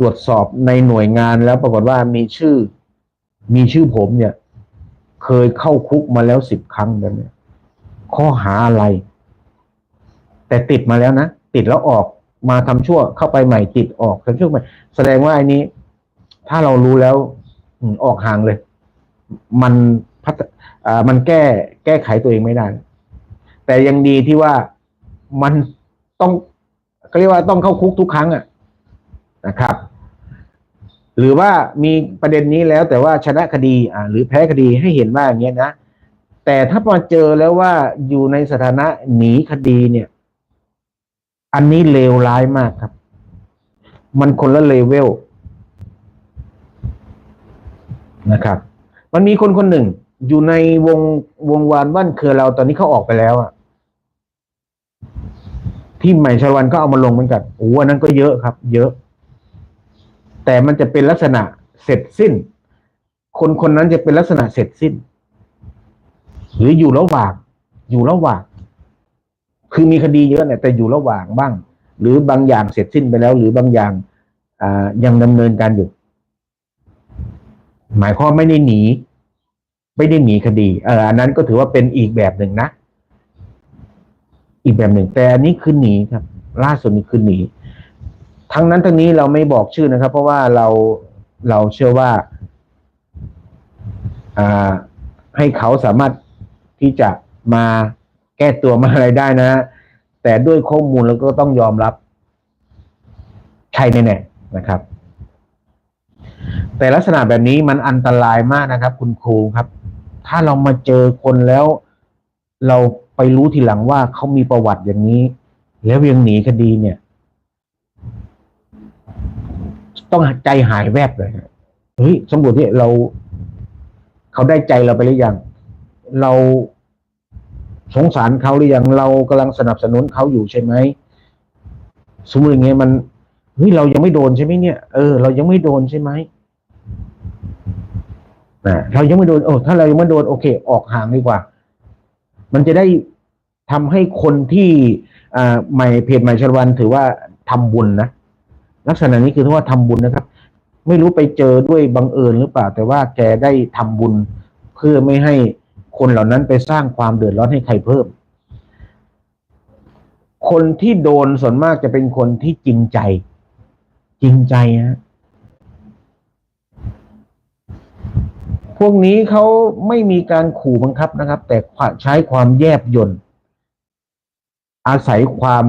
ตรวจสอบในหน่วยงานแล้วปรากฏว่ามีชื่อ มีชื่อผมเนี่ย เคยเข้าคุกมาแล้วสิบครั้งแบบเนี้ยข้อหาอะไร แต่ติดมาแล้วนะ ติดแล้วออกมาทำชั่วเข้าไปใหม่ติดออกทำชั่วใหม่แสดงว่าไอ้นี้ ถ้าเรารู้แล้วออกห่างเลย มันพัฒอ่ามันแก้แก้ไขตัวเองไม่ได้ แต่ยังดีที่ว่ามันต้องก็เรียกว่าต้องเข้าคุกทุกครั้งอะนะครับ หรือว่ามีประเด็นนี้แล้วแต่ว่าชนะคดีอ่าหรือแพ้คดีให้เห็นว่าอย่างเงี้ยนะ แต่ถ้ามาเจอแล้วว่าอยู่ในสถานะหนีคดีเนี่ย อันนี้เลวร้ายมากครับ มันคนละเลเวลนะครับ มันมีคนคนหนึ่ง อยู่ในวงวงวานบ้านเครือเราตอนนี้เขาออกไปแล้วอะที่ใหม่ชาวันก็เอามาลงเหมือนกันโอ้อันนั้นก็เยอะครับ เยอะ แต่มันจะเป็นลักษณะเสร็จสิ้น คนคนนั้นจะเป็นลักษณะเสร็จสิ้น หรืออยู่ระหว่าง อยู่ระหว่าง คือมีคดีเยอะเนี่ยแต่อยู่ระหว่างบ้าง หรือบางอย่างเสร็จสิ้นไปแล้ว หรือบางอย่างยังดำเนินการอยู่ หมายความไม่ได้หนี ไม่ได้หนีคดี เอออันนั้นก็ถือว่าเป็นอีกแบบหนึ่งนะ อีกแบบหนึ่ง แต่อันนี้คือหนีครับ ล่าสุดนี้คือหนี ทั้งนั้นทั้งนี้เราไม่บอกชื่อนะครับ เพราะว่าเราเราเชื่อว่าอาให้เขาสามารถที่จะมาแก้ตัวมาอะไรได้นะฮะแต่ด้วยข้อมูลแล้วก็ต้องยอมรับ ใช่แน่ๆนะครับ แต่ลักษณะแบบนี้มันอันตรายมากนะครับ คุณครูครับ ถ้าเรามาเจอคนแล้ว เราไปรู้ทีหลังว่าเขามีประวัติอย่างนี้ แล้วยังหนีคดีเนี่ย ต้องใจหายแวบเลยเฮ้ยสมบูรณ์ที่เรา เขาได้ใจเราไปหรือยัง เราสงสารเขาหรือยังเรากำลังสนับสนุนเขาอยู่ใช่ไหมสมมติอย่างเงี้ยมันเฮ้ยเรายังไม่โดนใช่ไหมเนี่ยเออเรายังไม่โดนใช่ไหมนะเรายังไม่โดนโอ้ถ้าเรายังไม่โดนโอเค ออกห่างดีกว่า มันจะได้ทำให้คนที่อ่าใหม่เพจใหม่ชลวันถือว่าทำบุญนะ ลักษณะนี้คือถือว่าทำบุญนะครับ ไม่รู้ไปเจอด้วยบังเอิญหรือเปล่า แต่ว่าแกได้ทำบุญเพื่อไม่ให้คนเหล่านั้นไปสร้างความเดือดร้อนให้ใครเพิ่ม คนที่โดนส่วนมากจะเป็นคนที่จริงใจ จริงใจฮะพวกนี้เขาไม่มีการขู่บังคับนะครับ แต่ใช้ความแยบยลอาศัยความ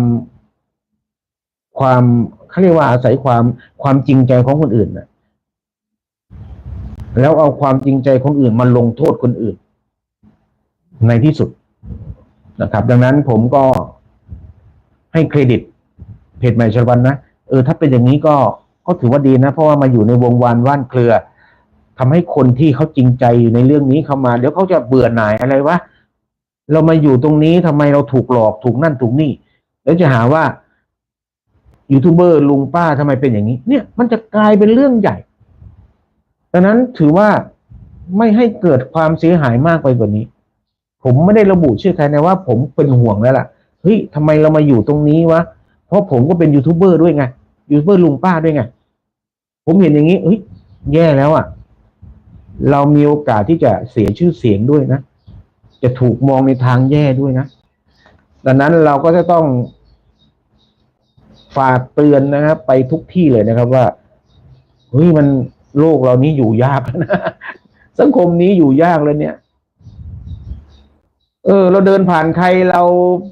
ความ เขาเรียกว่าอาศัยความความจริงใจของคนอื่นนะแล้วเอาความจริงใจคนอื่นมาลงโทษคนอื่น ในที่สุดนะครับ ดังนั้นผมก็ให้เครดิตเพจใหม่ชลวันนะเออถ้าเป็นอย่างนี้ก็ก็ถือว่าดีนะ เพราะว่ามาอยู่ในวงวานว่านเครือทำให้คนที่เขาจริงใจอยู่ในเรื่องนี้เข้ามา เดี๋ยวเขาจะเบื่อหน่ายอะไรวะเรามาอยู่ตรงนี้ทำไมเราถูกหลอกถูกนั่นถูกนี่ แล้วจะหาว่า ยูทูบเบอร์ลุงป้าทำไมเป็นอย่างนี้ เนี่ยมันจะกลายเป็นเรื่องใหญ่ดังนั้นถือว่าไม่ให้เกิดความเสียหายมากไปกว่านี้ ผมไม่ได้ระบุชื่อใครนะว่า ผมเป็นห่วงแล้วล่ะเฮ้ยทำไมเรามาอยู่ตรงนี้วะเพราะผมก็เป็นยูทูบเบอร์ด้วยไงยูทูบเบอร์ลุงป้าด้วยไงผมเห็นอย่างนี้เฮ้ยแย่แล้วอะ เรามีโอกาสที่จะเสียชื่อเสียงด้วยนะ จะถูกมองในทางแย่ด้วยนะ ดังนั้นเราก็จะต้อง ฝากเตือนนะครับไปทุกที่เลยนะครับว่าเฮ้ยมันโลกเรานี้อยู่ยากนะสังคมนี้อยู่ยากเลยเนี่ย เออ เราเดินผ่านใครเรา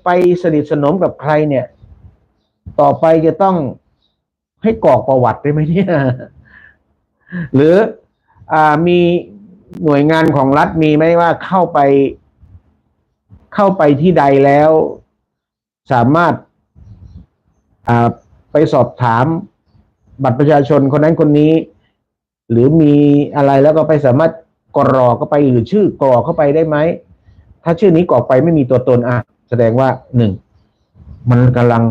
ไปสนิทสนมกับใครเนี่ย ต่อไปจะต้องให้กรอกประวัติได้ไหมเนี่ย หรืออ่ามีหน่วยงานของรัฐมีไหมว่าเข้าไป เข้าไปที่ใดแล้ว สามารถ ไปสอบถามบัตรประชาชนคนนั้นคนนี้ หรือมีอะไรแล้วก็ไปสามารถกรอกเข้าไปหรือชื่อกรอกเข้าไปได้ไหม ถ้าชื่อนี้กรอกไปไม่มีตัวตนอะ แสดงว่าหนึ่งมันกำลัง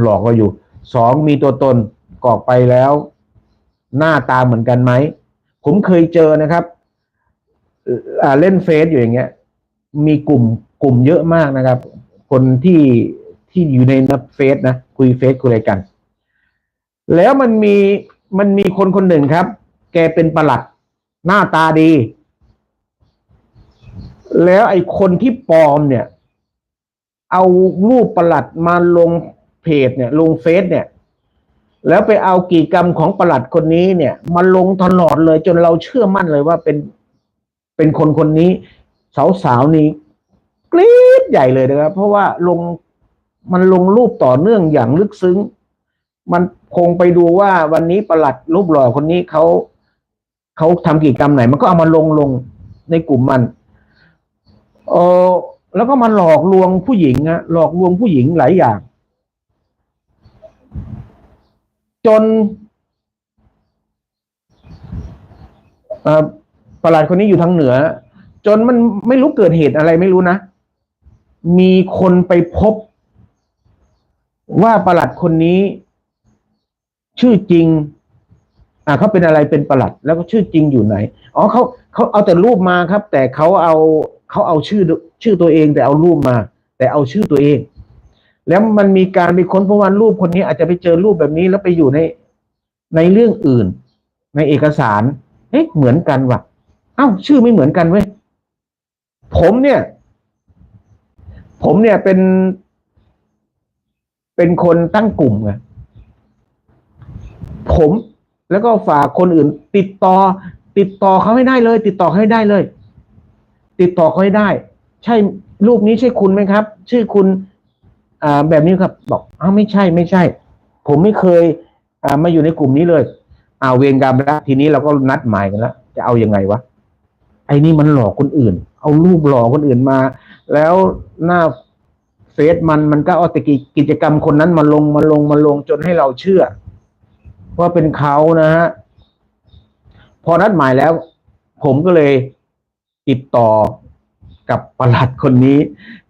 หลอกเราอยู่สองมีตัวตนกรอกไปแล้ว หน้าตาเหมือนกันไหม ผมเคยเจอนะครับเล่นเฟซอยู่อย่างเงี้ย มีกลุ่มกลุ่มเยอะมากนะครับ คนที่ที่อยู่ในเฟซนะ คุยเฟซคุยอะไรกัน แล้วมันมีมันมีคนคนหนึ่งครับ แกเป็นประหลัดหน้าตาดี แล้วไอ้คนที่ปลอมเนี่ย เอารูปประหลัดมาลงเพจเนี่ย ลงเฟซเนี่ย แล้วไปเอากิจกรรมของประหลัดคนนี้เนี่ยมาลงตลอดเลย จนเราเชื่อมั่นเลยว่าเป็นเป็นคนคนนี้ สาวๆนี่กรี๊ดใหญ่เลยนะครับ เพราะว่าลง มันลงรูปต่อเนื่องอย่างลึกซึ้ง มันคงไปดูว่าวันนี้ประหลัดรูปหล่อคนนี้เขาเขาทำกิจกรรมไหน มันก็เอามาลงลงในกลุ่มมันเออแล้วก็มาหลอกลวงผู้หญิงอะหลอกลวงผู้หญิงหลายอย่าง จนประหลัดคนนี้อยู่ทางเหนือ จนมันไม่รู้เกิดเหตุอะไรไม่รู้นะ มีคนไปพบ ว่าประหลัดคนนี้ ชื่อจริง อ่าเขาเป็นอะไรเป็นประหลัด แล้วก็ชื่อจริงอยู่ไหนอ๋อเขาเขาเอาแต่รูปมาครับ แต่เขาเอาเขาเอาชื่อชื่อตัวเอง แต่เอารูปมา แต่เอาชื่อตัวเอง แล้วมันมีการไปค้นเพราะว่ารูปคนนี้ อาจจะไปเจอรูปแบบนี้แล้วไปอยู่ในในเรื่องอื่น ในเอกสารเอ๊ะเหมือนกันว่ะ เอ้า ชื่อไม่เหมือนกันเว้ยผมเนี่ย ผมเนี่ยเป็น เป็นคนตั้งกลุ่มไงผมแล้วก็ฝากคนอื่น ติดต่อ ติดต่อเขาให้ได้เลย ติดต่อให้ได้เลย ติดต่อเขาให้ได้ ใช่รูปนี้ใช่คุณไหมครับ ชื่อคุณอ่าแบบนี้ครับบอกอ้าวไม่ใช่ไม่ใช่ ผมไม่เคยอ่ามาอยู่ในกลุ่มนี้เลยอ้าวเวรกรรมแล้วทีนี้เราก็นัดหมายกันแล้วจะเอายังไงวะไอ้นี่มันหลอกคนอื่น เอารูปหลอกคนอื่นมา แล้วหน้า เฟซมันมันก็เอาแต่กิจกรรมคนนั้นมาลงมาลงมาลงจนให้เราเชื่อ ว่าเป็นเขานะฮะพอนัดหมายแล้ว ผมก็เลยติดต่อกับประหลัดคนนี้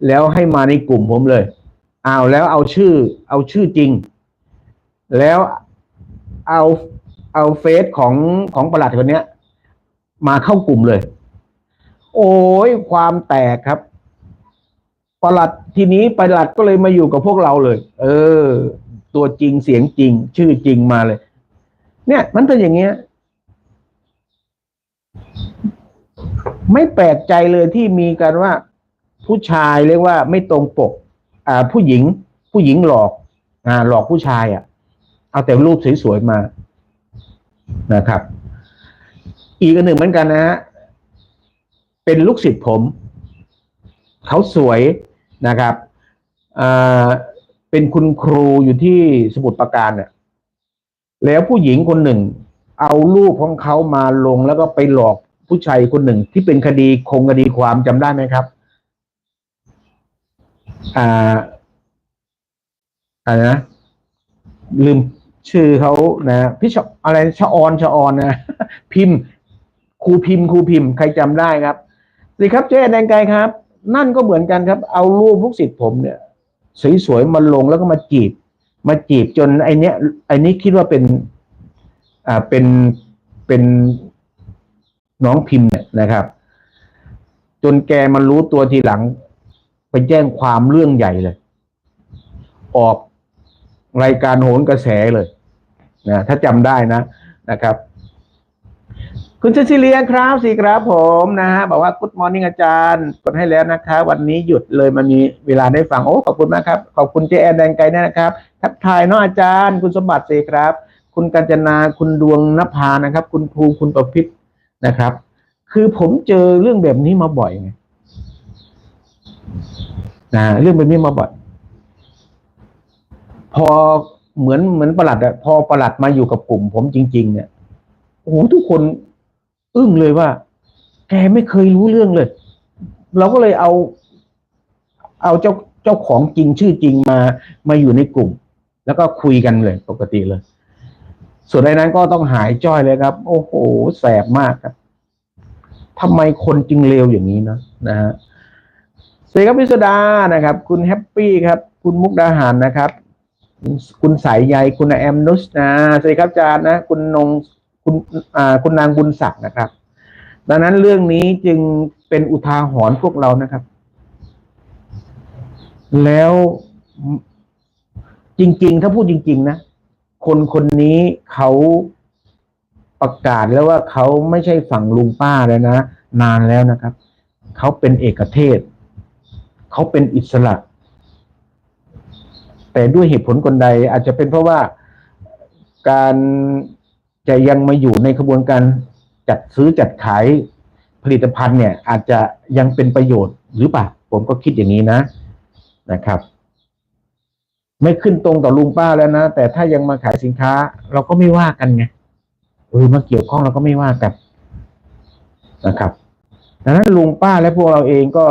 แล้วให้มาในกลุ่มผมเลยอ้าวแล้วเอาชื่อ เอาชื่อจริง แล้วเอาเอาเฟซของของประหลัดคนเนี้ย มาเข้ากลุ่มเลย โอ้ยความแตกครับ ประหลัดทีนี้ประหลัดก็เลยมาอยู่กับพวกเราเลย เออ ตัวจริงเสียงจริง ชื่อจริงมาเลย เนี่ย มันเป็นอย่างเงี้ย ไม่แปลกใจเลยที่มีกันว่า ผู้ชายเรียกว่าไม่ตรงปก อ่า ผู้หญิง ผู้หญิงหลอก อ่า หลอกผู้ชายอะ เอาแต่รูปสวยๆมานะครับ อีกอันหนึ่งเหมือนกันนะฮะเป็นลูกศิษย์ผม เขาสวย นะครับเป็นคุณครูอยู่ที่สมุทรปราการเนี่ยแล้วผู้หญิงคนหนึ่ง เอารูปของเขามาลงแล้วก็ไปหลอกผู้ชายคนหนึ่ง ที่เป็นคดีคงคดีความจำได้ไหมครับอ่าอะไรนะลืมชื่อเขานะพี่ชอะไรชะออนชะออนนะพิมพ์ครูพิมพ์ครูพิมพ์ ใครจำได้ครับสิครับเจ๊แดงไกครับ นั่นก็เหมือนกันครับ เอารูปลูกศิษย์ผมเนี่ย สวยๆมาลงแล้วก็มาจีบ มาจีบจนไอเนี้ยไอนี้คิดว่าเป็น อ่าเป็นเป็นน้องพิมพ์เนี่ยนะครับ จนแกมารู้ตัวทีหลัง ไปแจ้งความเรื่องใหญ่เลย ออกรายการโหนกระแสเลยนะถ้าจำได้นะนะครับ คุณเซซิเลียครับสิครับผมนะฮะบอกว่า Good Morning อาจารย์ กดให้แล้วนะคะ วันนี้หยุดเลยมันมีเวลาได้ฟัง โอ้ขอบคุณมากครับ ขอบคุณเจแอนแดงไกลด้วยนะครับ ทักทายเนาะอาจารย์ คุณสมบัติสิครับ คุณกัญจนาคุณดวงนภานะครับ คุณภูคุณประพิษนะครับ คือผมเจอเรื่องแบบนี้มาบ่อยไงนะเรื่องแบบนี้มาบ่อยพอเหมือนเหมือนประหลัดอะพอประหลัดมาอยู่กับกลุ่ม ผมจริง ๆ เนี่ยโอ้โหทุกคน อึ้งเลยว่า แกไม่เคยรู้เรื่องเลย เราก็เลยเอา เอาเจ้าเจ้าของจริงชื่อจริงมามาอยู่ในกลุ่ม แล้วก็คุยกันเลยปกติเลย ส่วนในนั้นก็ต้องหายจ้อยเลยครับ โอ้โหแสบมากครับทำไมคนจึงเลวอย่างนี้นะนะฮะสวัสดีครับพิสดานะครับ คุณแฮปปี้ครับ คุณมุกดาหารนะครับ คุณสายใยคุณแอมนุสนะสวัสดีครับอาจารย์นะ คุณนง คุณคุณนางบุญศักดิ์นะครับ ดังนั้นเรื่องนี้จึงเป็นอุทาหรณ์พวกเรานะครับ แล้วจริง ๆ ถ้าพูดจริง ๆ นะ คนคนนี้เขาประกาศแล้วว่าเขาไม่ใช่ฝั่งลุงป้าแล้วนะ นานแล้วนะครับ เขาเป็นเอกเทศ เขาเป็นอิสระ แต่ด้วยเหตุผลคนใดอาจจะเป็นเพราะว่าการ จะยังมาอยู่ในขบวนการจัดซื้อจัดขายผลิตภัณฑ์เนี่ย อาจจะยังเป็นประโยชน์หรือเปล่าผมก็คิดอย่างนี้นะนะครับ ไม่ขึ้นตรงต่อลุงป้าแล้วนะ แต่ถ้ายังมาขายสินค้า เราก็ไม่ว่ากันไงเออมาเกี่ยวข้องเราก็ไม่ว่ากันนะครับดังนั้นลุงป้าและพวกเราเองก็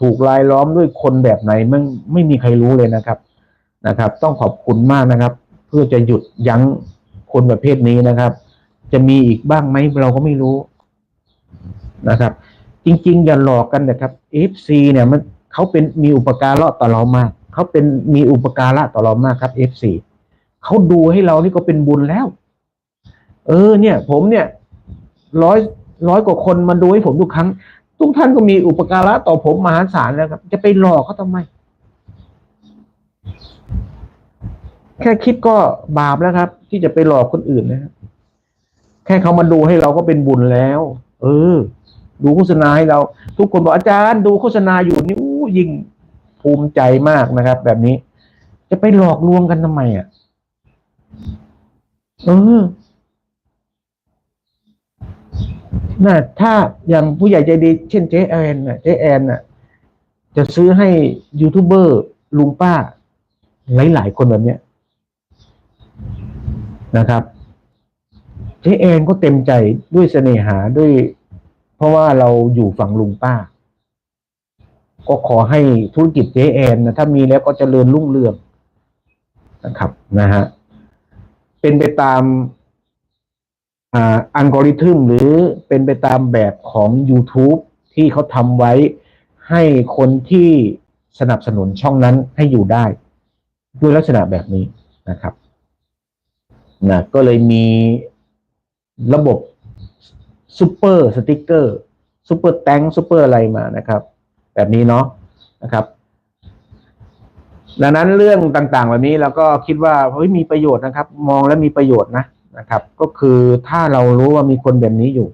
ถูกลายล้อมด้วยคนแบบไหนไม่ไม่มีใครรู้เลยนะครับนะครับ ต้องขอบคุณมากนะครับ เพื่อจะหยุดยั้ง คนประเภทนี้นะครับ จะมีอีกบ้างไหมเราก็ไม่รู้นะครับ จริง ๆ อย่าหลอกกันนะครับ FC เนี่ยมันเขาเป็นมีอุปการะต่อเรามากเขาเป็นมีอุปการะต่อเรามากครับ FC เขาดูให้เรานี่ก็เป็นบุญแล้ว เออ เนี่ย ผมเนี่ยร้อยร้อยกว่าคนมาดูให้ผมทุกครั้ง ทุกท่านก็มีอุปการะต่อผมมหาศาลแล้วครับ จะไปหลอกเขาทำไม แค่คิดก็บาปแล้วครับ ที่จะไปหลอกคนอื่นนะครับแค่เขามาดูให้เราก็เป็นบุญแล้ว เออ ดูโฆษณาให้เรา ทุกคนบอกอาจารย์ดูโฆษณาอยู่นี่อู้ยิ่งภูมิใจมากนะครับ แบบนี้ จะไปหลอกลวงกันทำไมอะเออน่ะถ้าอย่างผู้ใหญ่ใจดี เช่นเจ๊แอนน่ะเจ๊แอนน่ะ จะซื้อให้ยูทูบเบอร์ลุงป้า หลาย ๆ คนแบบเนี้ย นะครับเจ๊แอนก็เต็มใจด้วยเสน่หาด้วย เพราะว่าเราอยู่ฝั่งลุงป้า ก็ขอให้ธุรกิจเจ๊แอนนะถ้ามีแล้วก็จเจริญรุ่งเรืองนะครับนะฮะเป็นไปตามอัลกอริทึมหรือเป็นไปตามแบบของ YouTube ที่เขาทำไว้ให้คนที่สนับสนุนช่องนั้นให้อยู่ได้ ด้วยลักษณะแบบนี้นะครับ นะก็เลยมีระบบซูเปอร์สติกเกอร์ซูเปอร์แตงซูเปอร์อะไรมานะครับ แบบนี้เนาะนะครับ ดังนั้นเรื่องต่างๆ แบบนี้เราก็คิดว่าเฮ้ยมีประโยชน์นะครับ มองแล้วมีประโยชน์นะนะครับ ก็คือถ้าเรารู้ว่ามีคนแบบนี้อยู่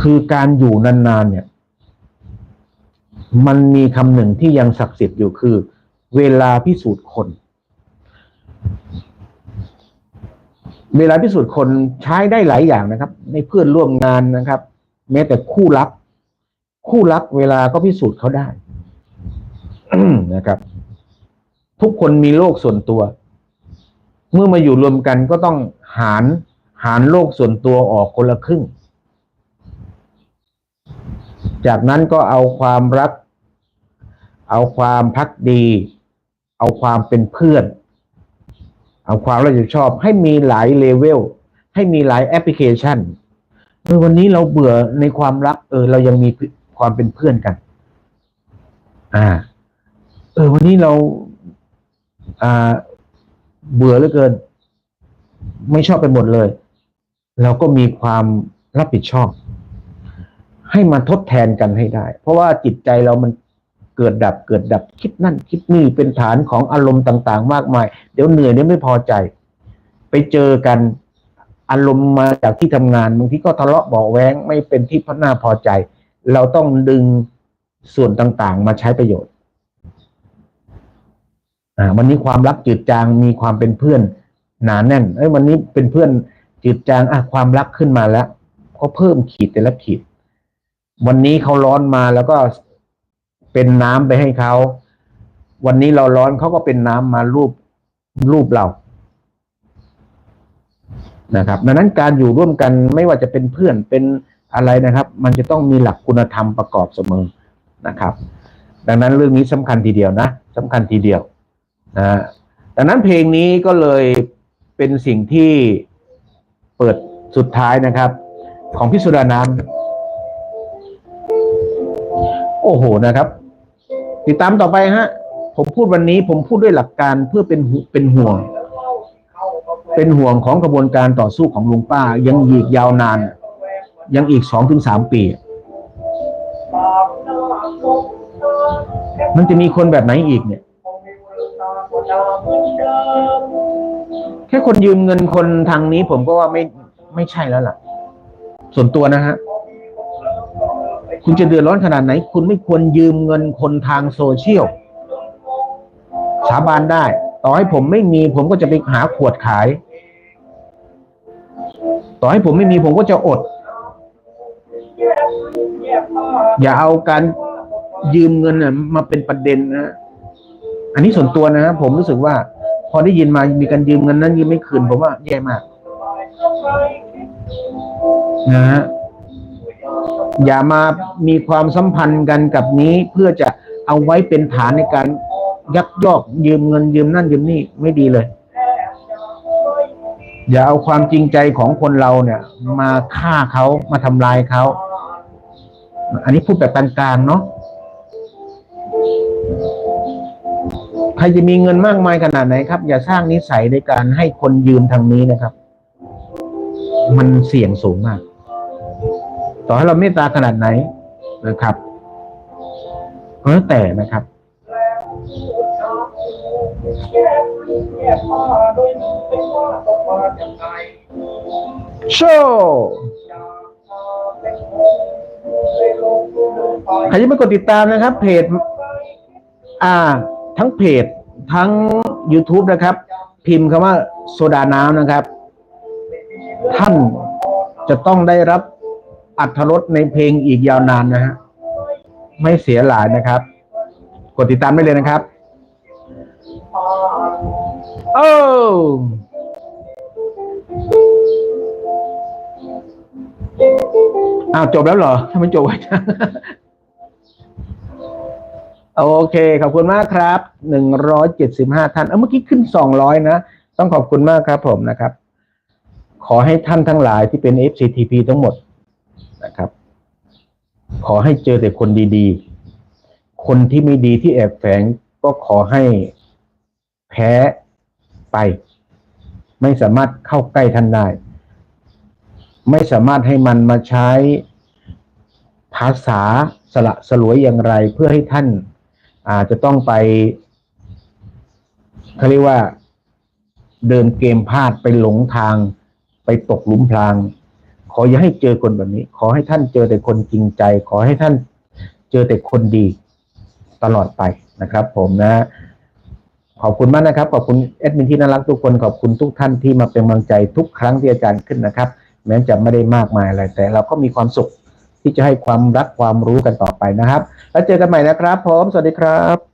คือการอยู่นานๆเนี่ย มันมีคำหนึ่งที่ยังศักดิ์สิทธิ์อยู่คือ เวลาพิสูจน์คน เวลาพิสูจน์คนใช้ได้หลายอย่างนะครับ ในเพื่อนร่วมงานนะครับ แม้แต่คู่รัก คู่รักเวลาก็พิสูจน์เขาได้นะครับ ทุกคนมีโลกส่วนตัว เมื่อมาอยู่รวมกันก็ต้องหารหารโลกส่วนตัวออกคนละครึ่ง จากนั้นก็เอาความรัก เอาความพักดี เอาความเป็นเพื่อน เอาความรับผิดชอบ ให้มีหลายเลเวลให้มีหลายแอปพลิเคชันเออวันนี้เราเบื่อในความรัก เออ เรายังมีความเป็นเพื่อนกัน อ่า เออ วันนี้เรา อ่า เบื่อเหลือเกิน ไม่ชอบไปหมดเลย เราก็มีความรับผิดชอบ ให้มาทดแทนกันให้ได้ เพราะว่าจิตใจเรามัน เกิดดับเกิดดับคิดนั่นคิดนี่เป็นฐานของอารมณ์ต่าง ๆ มากมาย เดี๋ยวเหนื่อยเดี๋ยวไม่พอใจ ไปเจอกันอารมณ์มาจากที่ทำงานบางทีก็ทะเลาะเบาแว้งไม่เป็นที่พน่าพอใจ เราต้องดึงส่วนต่างๆ มาใช้ประโยชน์อ่าวันนี้ความรักจืดจางมีความเป็นเพื่อนหนาแน่น เอ้ยวันนี้เป็นเพื่อนจืดจางอะความรักขึ้นมาแล้วก็เพิ่มขีดแต่ละขีด วันนี้เขาร้อนมาแล้วก็ เป็นน้ำไปให้เขา วันนี้เราร้อนเขาก็เป็นน้ำมารูปรูปเรานะครับดังนั้นการอยู่ร่วมกันไม่ว่าจะเป็นเพื่อนเป็นอะไรนะครับ มันจะต้องมีหลักคุณธรรมประกอบเสมอนะครับ ดังนั้นเรื่องนี้สำคัญทีเดียวนะสำคัญทีเดียวนะดังนั้นเพลงนี้ก็เลยเป็นสิ่งที่เปิดสุดท้ายนะครับ ของพิสุดานามโอ้โหนะครับ ติดตามต่อไปฮะ ผมพูดวันนี้ผมพูดด้วยหลักการเพื่อเป็นเป็นห่วง เป็นห่วงของกระบวนการต่อสู้ของลุงป้า ยังอีกยาวนาน ยังอีกสองถึงสามปี มันจะมีคนแบบไหนอีกเนี่ย แค่คนยืมเงินคนทางนี้ผมก็ว่าไม่ไม่ใช่แล้วล่ะ ส่วนตัวนะฮะ คุณจะเดือดร้อนขนาดไหน คุณไม่ควรยืมเงินคนทางโซเชียลสาบานได้ ต่อให้ผมไม่มี ผมก็จะไปหาขวดขาย ต่อให้ผมไม่มีผมก็จะอด อย่าเอาการยืมเงินนะมาเป็นประเด็นนะอันนี้ส่วนตัวนะผมรู้สึกว่า พอได้ยินมามีการยืมเงินนั้นยืมไม่คืนผมว่าแย่มากนะฮะ อย่ามามีความสัมพันธ์กันกับนี้เพื่อจะเอาไว้เป็นฐานในการยักยอกยืมเงินยืมนั่นยืมนี่ไม่ดีเลย อย่าเอาความจริงใจของคนเราเนี่ย มาฆ่าเขามาทำลายเขาอันนี้พูดแบบกลางๆเนาะใครจะมีเงินมากมายขนาดไหนครับ อย่าสร้างนิสัยในการให้คนยืมทางนี้นะครับ มันเสี่ยงสูงมาก ต่อให้เราเมตตาขนาดไหนนะครับก็แล้วแต่นะครับโชว์ใครยังไม่กดติดตามนะครับ เพจ อ่า ทั้งเพจทั้ง YouTube นะครับ พิมพ์คำว่าโซดาน้ำนะครับ ท่านจะต้องได้รับ อัธรสในเพลงอีกยาวนานนะฮะไม่เสียหลายนะครับ กดติดตามได้เลยนะครับโอ้อ้าวจบแล้วเหรอทำไมจบไว้จังโอเค ขอบคุณมากครับ หนึ่งร้อยเจ็ดสิบห้าท่าน เออเมื่อกี้ขึ้นสองร้อยนะ ต้องขอบคุณมากครับผมนะครับ ขอให้ท่านทั้งหลายที่เป็น FCTP ทั้งหมด นะครับ ขอให้เจอแต่คนดีๆ คนที่ไม่ดีที่แอบแฝงก็ขอให้แพ้ไป ไม่สามารถเข้าใกล้ท่านได้ ไม่สามารถให้มันมาใช้ภาษาสละสลวยอย่างไร เพื่อให้ท่านอาจจะต้องไปเขาเรียกว่าเดินเกมพลาดไปหลงทางไปตกหลุมพราง ขออย่าให้เจอคนแบบนี้ ขอให้ท่านเจอแต่คนจริงใจ ขอให้ท่านเจอแต่คนดีตลอดไปนะครับ ผมนะ ขอบคุณมากนะครับ ขอบคุณแอดมินที่น่ารักทุกคนขอบคุณทุกท่านที่มาเป็นกำลังใจทุกครั้งที่อาจารย์ขึ้นนะครับ แม้จะไม่ได้มากมายอะไรแต่เราก็มีความสุขที่จะให้ความรักความรู้กันต่อไปนะครับ แล้วเจอกันใหม่นะครับ ผม สวัสดีครับ